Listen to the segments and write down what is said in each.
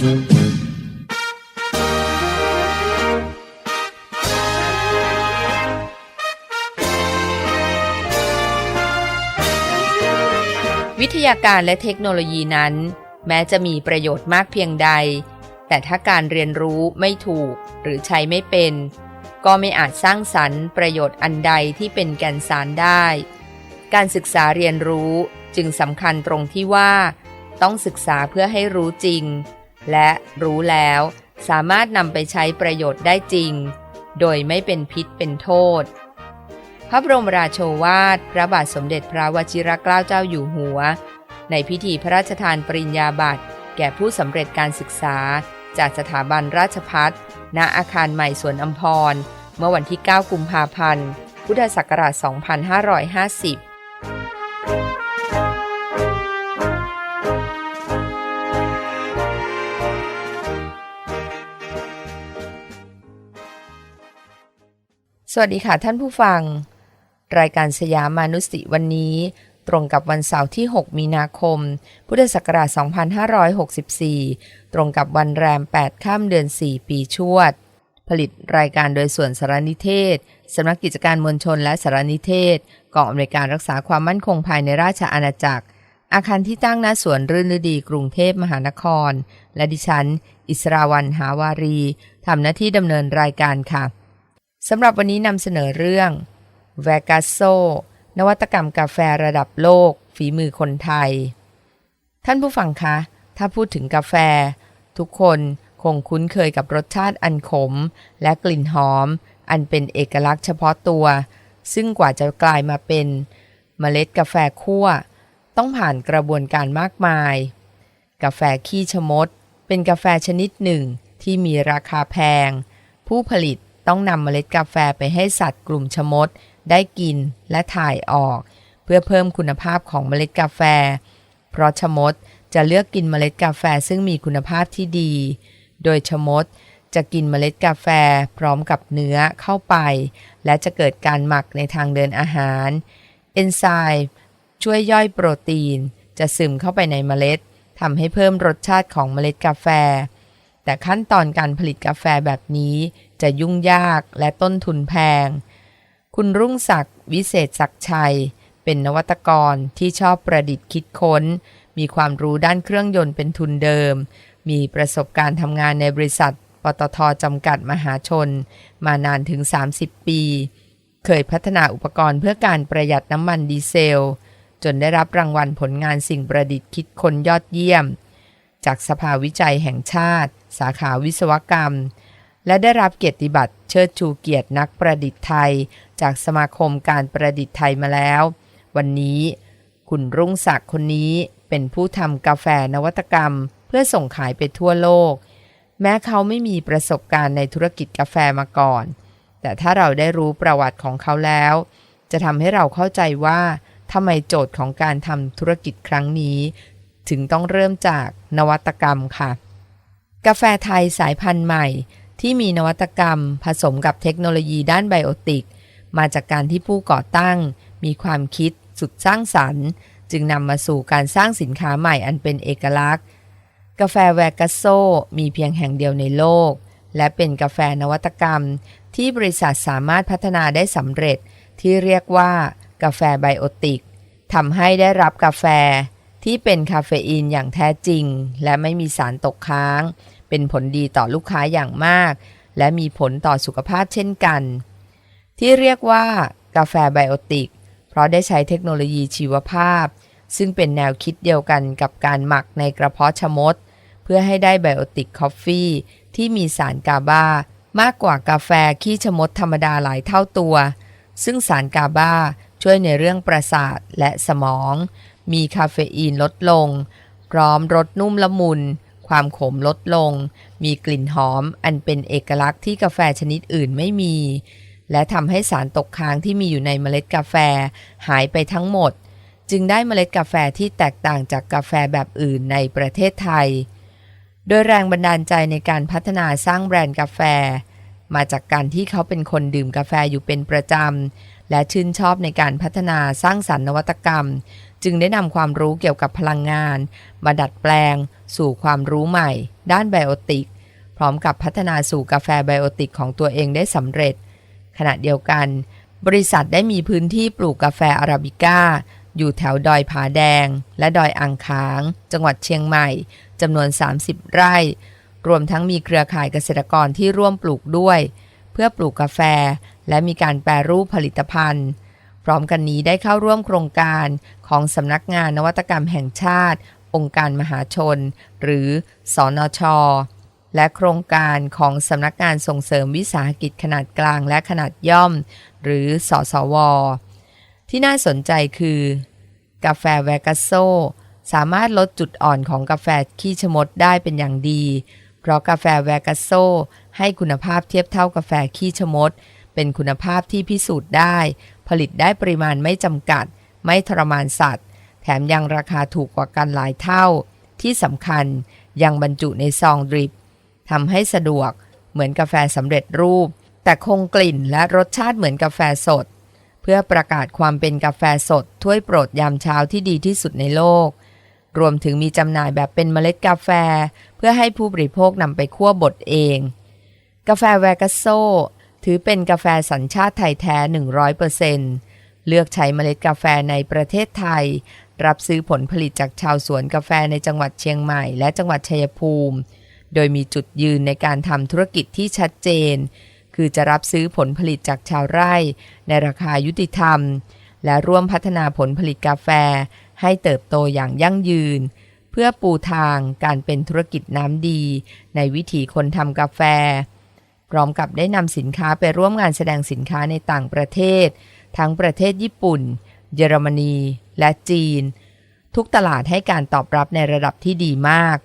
วิทยาการและเทคโนโลยีนั้น แม้จะมีประโยชน์มากเพียงใด แต่ถ้าการเรียนรู้ไม่ถูกหรือใช้ไม่เป็น ก็ไม่อาจสร้างสรรค์ประโยชน์อันใดที่เป็นแก่นสารได้ การศึกษาเรียนรู้จึงสำคัญตรงที่ว่า ต้องศึกษาเพื่อให้รู้จริง และรู้แล้วสามารถนำไปใช้ประโยชน์ได้จริง โดยไม่เป็นพิษเป็นโทษ พระบรมราโชวาท พระบาทสมเด็จพระวชิรเกล้าเจ้าอยู่หัว ในพิธีพระราชทานปริญญาบัตรแก่ผู้สำเร็จการศึกษา จากสถาบันราชพัฒณอาคารใหม่สวนอัมพร เมื่อวันที่ 9 กุมภาพันธ์ พุทธศักราช 2550 สวัสดีค่ะท่านผู้ฟัง รายการสยามมานุสติวันนี้ ตรงกับวันเสาร์ที่ 6 มีนาคม พุทธศักราช 2564 ตรงกับวันแรม 8 ข้ามเดือน 4 ปีชวด ผลิตรายการโดยส่วนสารนิเทศสำนักกิจการมวลชนและสารนิเทศกองอำนวยการรักษาความมั่นคงภายในราชอาณาจักร อาคารที่ตั้งณสวนรื่นฤดีกรุงเทพมหานคร และดิฉัน อิสราวันหาวารีทำหน้าที่ดำเนินรายการค่ะ สำหรับวันนี้นำเสนอเรื่อง v e g a s o นวัตกรรมกาแฟระดับโลก ฝีมือคนไทย ท่านผู้ฟังคะ ถ้าพูดถึงกาแฟ ทุกคนคงคุ้นเคยกับรสชาติอันขม และกลิ่นหอม อันเป็นเอกลักษณ์เฉพาะตัว ซึ่งกว่าจะกลายมาเป็นเมล็ดกาแฟคั่ว ต้องผ่านกระบวนการมากมาย กาแฟขี้ชะมด เป็นกาแฟชนิดหนึ่งที่มีราคาแพง ผู้ผลิต ต้องนำเมล็ดกาแฟไปให้สัตว์กลุ่มชะมด ได้กินและถ่ายออก เพื่อเพิ่มคุณภาพของเมล็ดกาแฟ เพราะชะมดจะเลือกกินเมล็ดกาแฟซึ่งมีคุณภาพที่ดี โดยชะมดจะกินเมล็ดกาแฟพร้อมกับเนื้อเข้าไป และจะเกิดการหมักในทางเดินอาหาร เอนไซม์ช่วยย่อยโปรตีน จะซึมเข้าไปในเมล็ดทำให้เพิ่มรสชาติของเมล็ดกาแฟ แต่ขั้นตอนการผลิตกาแฟแบบนี้ จะยุ่งยากและต้นทุนแพง คุณรุ่งศักดิ์วิเศษศักชัย เป็นนวัตกรที่ชอบประดิษฐ์คิดค้น มีความรู้ด้านเครื่องยนต์เป็นทุนเดิม มีประสบการณ์ทำงานในบริษัท ปตทจำกัดมหาชน มานานถึง 30 ปี เคยพัฒนาอุปกรณ์เพื่อการประหยัดน้ำมันดีเซล จนได้รับรางวัลผลงานสิ่งประดิษฐ์คิดค้นยอดเยี่ยม จากสภาวิจัยแห่งชาติ สาขาวิศวกรรม และได้รับเกียรติบัตรเชิดชูเกียรตินักประดิษฐ์ไทย จากสมาคมการประดิษฐ์ไทยมาแล้ว วันนี้คุณรุ่งศักดิ์คนนี้เป็นผู้ทำกาแฟนวัตกรรม เพื่อส่งขายไปทั่วโลก แม้เขาไม่มีประสบการณ์ในธุรกิจกาแฟมาก่อน แต่ถ้าเราได้รู้ประวัติของเขาแล้ว จะทำให้เราเข้าใจว่าทำไมโจทย์ของการทำธุรกิจครั้งนี้ ถึงต้องเริ่มจากนวัตกรรมค่ะ กาแฟไทยสายพันธุ์ใหม่ ที่มีนวัตกรรม ผสมกับเทคโนโลยีด้านไบโอติก มาจากการที่ผู้ก่อตั้ง มีความคิดสุดสร้างสรรค์ จึงนำมาสู่การสร้างสินค้าใหม่อันเป็นเอกลักษณ์ กาแฟแวกัสโซมีเพียงแห่งเดียวในโลก และเป็นกาแฟนวัตกรรม ที่บริษัทสามารถพัฒนาได้สำเร็จ ที่เรียกว่ากาแฟไบโอติกทำให้ได้รับกาแฟที่เป็นคาเฟอีนอย่างแท้จริง และไม่มีสารตกค้าง เป็นผลดีต่อลูกค้าอย่างมาก และมีผลต่อสุขภาพเช่นกัน ที่เรียกว่ากาแฟไบโอติก เพราะได้ใช้เทคโนโลยีชีวภาพ ซึ่งเป็นแนวคิดเดียวกันกับการหมักในกระเพาะชะมด เพื่อให้ได้ไบโอติกคอฟฟี่ที่มีสารกาบามากกว่ากาแฟขี้ชะมดธรรมดาหลายเท่าตัว ซึ่งสารกาบาช่วยในเรื่องประสาทและสมอง มีคาเฟอีนลดลง พร้อมรสนุ่มละมุน ความขมลดลง มีกลิ่นหอมอันเป็นเอกลักษณ์ที่กาแฟชนิดอื่นไม่มี และทำให้สารตกค้างที่มีอยู่ในเมล็ดกาแฟหายไปทั้งหมด จึงได้เมล็ดกาแฟที่แตกต่างจากกาแฟแบบอื่นในประเทศไทย โดยแรงบันดาลใจในการพัฒนาสร้างแบรนด์กาแฟ มาจากการที่เขาเป็นคนดื่มกาแฟอยู่เป็นประจำ และชื่นชอบในการพัฒนาสร้างสรรค์นวัตกรรม จึงได้นำความรู้เกี่ยวกับพลังงานมาดัดแปลง สู่ความรู้ใหม่ ด้านไบโอติก พร้อมกับพัฒนาสู่กาแฟไบโอติกของตัวเองได้สำเร็จ ขณะเดียวกัน บริษัทได้มีพื้นที่ปลูกกาแฟอาราบิก้า อยู่แถวดอยผาแดง และดอยอ่างค้าง จังหวัดเชียงใหม่จำนวน 30 ไร่ รวมทั้งมีเครือข่ายเกษตรกรที่ร่วมปลูกด้วย เพื่อปลูกกาแฟและมีการแปรรูปผลิตภัณฑ์ พร้อมกันนี้ได้เข้าร่วมโครงการของสำนักงานนวัตกรรมแห่งชาติ องค์การมหาชน หรือสอนอชและโครงการของสำนักงานส่งเสริมวิสาหกิจขนาดกลางและขนาดย่อม หรือสอสว ที่น่าสนใจคือ กาแฟแวกัสโซ สามารถลดจุดอ่อนของกาแฟขี้ชะมดได้เป็นอย่างดี เพราะกาแฟแวกัสโซ ให้คุณภาพเทียบเท่ากาแฟขี้ชะมด เป็นคุณภาพที่พิสูจน์ได้ ผลิตได้ปริมาณไม่จำกัด ไม่ทรมานสัตว์ แถมยังราคาถูกกว่ากันหลายเท่า ที่สำคัญยังบรรจุในซองดริปทำให้สะดวกเหมือนกาแฟสำเร็จรูป แต่คงกลิ่นและรสชาติเหมือนกาแฟสด เพื่อประกาศความเป็นกาแฟสด ถ้วยโปรดยามเช้าที่ดีที่สุดในโลก รวมถึงมีจำหน่ายแบบเป็นเมล็ดกาแฟ เพื่อให้ผู้บริโภคนำไปคั่วบดเอง กาแฟแวกัสโซถือเป็นกาแฟสัญชาติไทยแท้ 100%เลือกใช้เมล็ดกาแฟในประเทศไทย รับซื้อผลผลิตจากชาวสวนกาแฟในจังหวัดเชียงใหม่ และจังหวัดชัยภูมิ โดยมีจุดยืนในการทำธุรกิจที่ชัดเจน คือจะรับซื้อผลผลิตจากชาวไร่ ในราคายุติธรรม และร่วมพัฒนาผลผลิตกาแฟ ให้เติบโตอย่างยั่งยืน เพื่อปูทางการเป็นธุรกิจน้ำดี ในวิถีคนทำกาแฟ พร้อมกับได้นำสินค้าไปร่วมงานแสดงสินค้าในต่างประเทศ ทั้งประเทศญี่ปุ่น เยอรมนี และจีน ทุกตลาดให้การตอบรับในระดับที่ดีมาก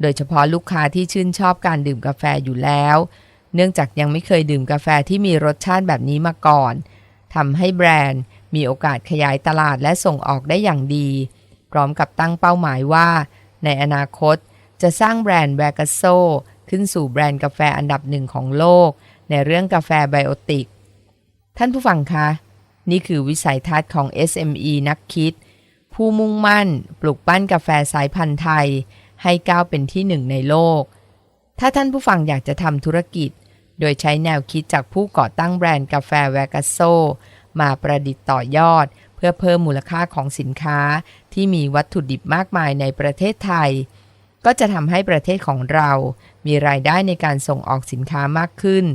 โดยเฉพาะลูกค้าที่ชื่นชอบการดื่มกาแฟอยู่แล้ว เนื่องจากยังไม่เคยดื่มกาแฟที่มีรสชาติแบบนี้มาก่อนทำให้แบรนด์มีโอกาสขยายตลาดและส่งออกได้อย่างดี พร้อมกับตั้งเป้าหมายว่า ในอนาคตจะสร้างแบรนด์แวกัสโซขึ้นสู่แบรนด์กาแฟอันดับหนึ่งของโลก ในเรื่องกาแฟไบโอติก ท่านผู้ฟังคะ นี่คือวิสัยทัศน์ของ SME นักคิด ผู้มุ่งมั่น ปลูกปั้นกาแฟสายพันธุ์ไทย ให้ก้าวเป็นที่หนึ่งในโลก ถ้าท่านผู้ฟังอยากจะทำธุรกิจ โดยใช้แนวคิดจากผู้ก่อตั้งแบรนด์กาแฟแวกัสโซ มาประดิษฐ์ต่อยอด เพื่อเพิ่มมูลค่าของสินค้า ที่มีวัตถุดิบมากมายในประเทศไทย ก็จะทำให้ประเทศของเรา มีรายได้ในการส่งออกสินค้ามากขึ้น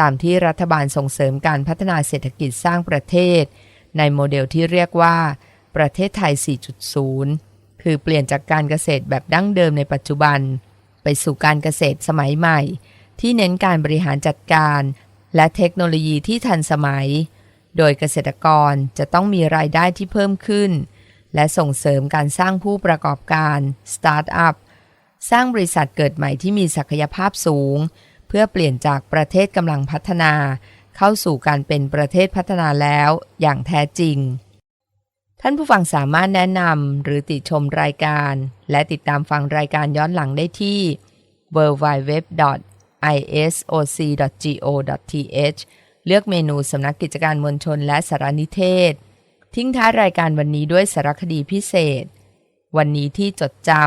ตามที่รัฐบาลส่งเสริมการพัฒนาเศรษฐกิจสร้างประเทศ ในโมเดลที่เรียกว่า ประเทศไทย 4.0 คือเปลี่ยนจากการเกษตรแบบดั้งเดิมในปัจจุบัน ไปสู่การเกษตรสมัยใหม่ ที่เน้นการบริหารจัดการ และเทคโนโลยีที่ทันสมัย โดยเกษตรกรจะต้องมีรายได้ที่เพิ่มขึ้น และส่งเสริมการสร้างผู้ประกอบการสตาร์ทอัพสร้างบริษัทเกิดใหม่ที่มีศักยภาพสูง พื่อเปลี่ยนจากประเทศกำลังพัฒนา เข้าสู่การเป็นประเทศพัฒนาแล้วอย่างแท้จริง ท่านผู้ฟังสามารถแนะนำหรือติชมรายการ และติดตามฟังรายการย้อนหลังได้ที่ www.isoc.go.th เลือกเมนูสำนักกิจการมวลชนและสารนิเทศ ทิ้งท้ายรายการวันนี้ด้วยสารคดีพิเศษ วันนี้ที่จดจำ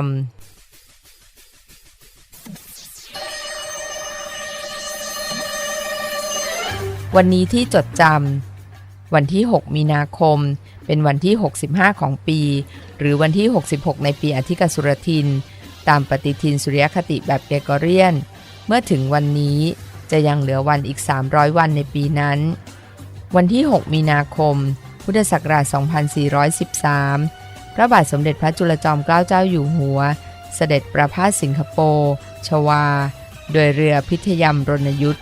วันนี้ที่จดจำวันที่ 6 มีนาคม เป็นวันที่ 65 ของปี หรือวันที่ 66 ในปีอธิกสุรทิน ตามปฏิทินสุริยคติแบบเกรกอเรียน เมื่อถึงวันนี้จะยังเหลือวันอีก 300 วันในปีนั้น วันที่ 6 มีนาคม พุทธศักราช 2413 พระบาทสมเด็จพระจุลจอมเกล้าเจ้าอยู่หัว เสด็จประพาสสิงคโปร์ ชวา โดยเรือพิทยมรณยุทธ